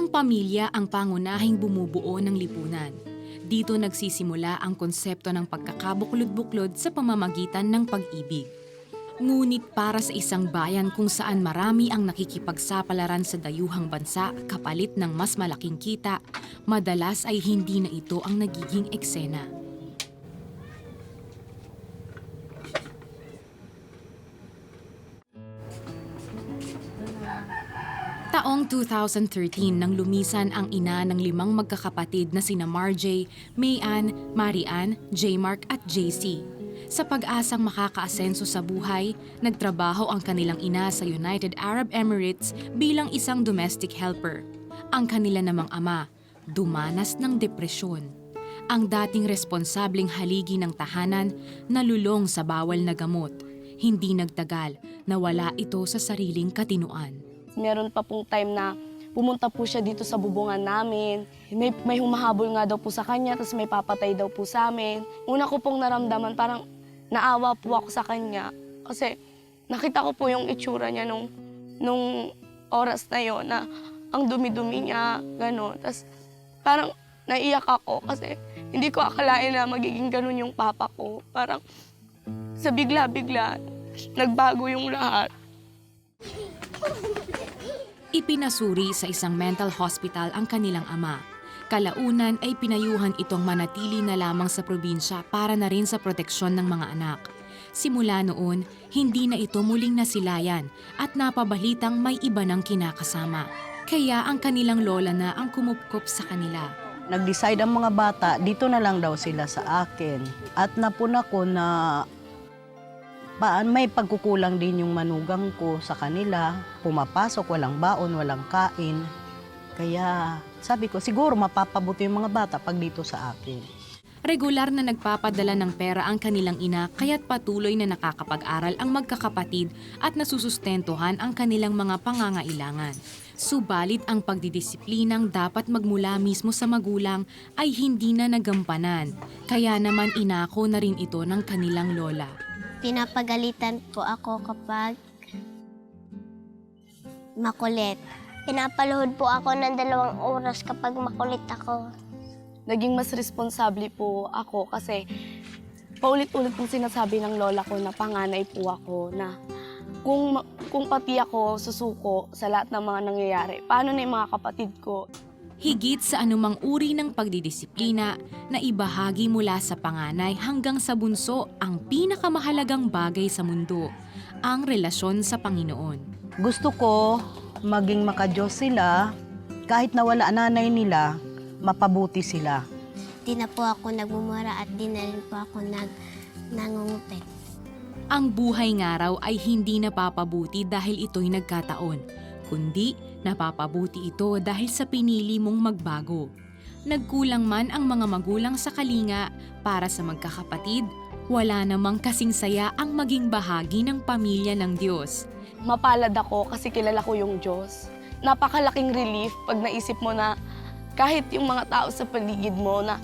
Ang pamilya ang pangunahing bumubuo ng lipunan. Dito nagsisimula ang konsepto ng pagkakabuklod-buklod sa pamamagitan ng pag-ibig. Ngunit para sa isang bayan kung saan marami ang nakikipagsapalaran sa dayuhang bansa kapalit ng mas malaking kita, madalas ay hindi na ito ang nagiging eksena. Taong 2013 nang lumisan ang ina ng limang magkakapatid na sina Marjay, Mayan, Marian, J-Mark at JC. Sa pag-asang makakaasenso sa buhay, nagtrabaho ang kanilang ina sa United Arab Emirates bilang isang domestic helper. Ang kanila namang ama, dumanas ng depresyon. Ang dating responsableng haligi ng tahanan, nalulong sa bawal na gamot. Hindi nagtagal, nawala ito sa sariling katinuan. Meron pa pong time na pumunta po siya dito sa bubungan namin. May, may humahabol nga daw po sa kanya, tapos may papatay daw po sa amin. Una ko pong naramdaman, parang naawa po ako sa kanya. Kasi nakita ko po yung itsura niya nung, nung oras na yon na ang dumi-dumi niya, gano'n. Tapos parang naiyak ako kasi hindi ko akalain na magiging ganun yung papa ko. Parang sa bigla-bigla, nagbago yung lahat. Ipinasuri sa isang mental hospital ang kanilang ama. Kalaunan ay pinayuhan itong manatili na lamang sa probinsya para na rin sa proteksyon ng mga anak. Simula noon, hindi na ito muling nasilayan at napabalitang may iba ng kinakasama. Kaya ang kanilang lola na ang kumupkop sa kanila. Nag-decide ang mga bata, dito na lang daw sila sa akin. At napuna ko na may pagkukulang din yung manugang ko sa kanila. Pumapasok, walang baon, walang kain. Kaya sabi ko, siguro mapapabuti yung mga bata pag dito sa akin. Regular na nagpapadala ng pera ang kanilang ina kaya't patuloy na nakakapag-aral ang magkakapatid at nasusustentuhan ang kanilang mga pangangailangan. Subalit ang pagdidisiplinang dapat magmula mismo sa magulang ay hindi na nagampanan. Kaya naman inako na rin ito ng kanilang lola. Pinapagalitan po ako kapag makulit. Pinapaluhod po ako ng dalawang oras kapag makulit ako. naging mas responsable po ako kasi paulit-ulit pong sinasabi ng lola ko na panganay po ako na kung, kung pati ako susuko sa lahat ng mga nangyayari, paano na yung mga kapatid ko? Higit sa anumang uri ng pagdidisiplina na ibahagi mula sa panganay hanggang sa bunso ang pinakamahalagang bagay sa mundo, ang relasyon sa Panginoon. Gusto ko maging makajos sila, kahit nawala nanay nila, mapabuti sila. Di na po ako nagmumura at di na rin po ako nag nangungupit. Ang buhay nga raw ay hindi napapabuti dahil ito'y nagkataon, kundi napapabuti ito dahil sa pinili mong magbago. Nagkulang man ang mga magulang sa kalinga para sa magkakapatid, wala namang kasing saya ang maging bahagi ng pamilya ng Diyos. Mapalad ako kasi kilala ko yung Diyos. Napakalaking relief pag naisip mo na kahit yung mga tao sa paligid mo na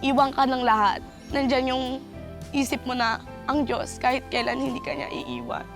iwan ka ng lahat, nandyan yung isip mo na ang Diyos kahit kailan hindi ka niya iiwan.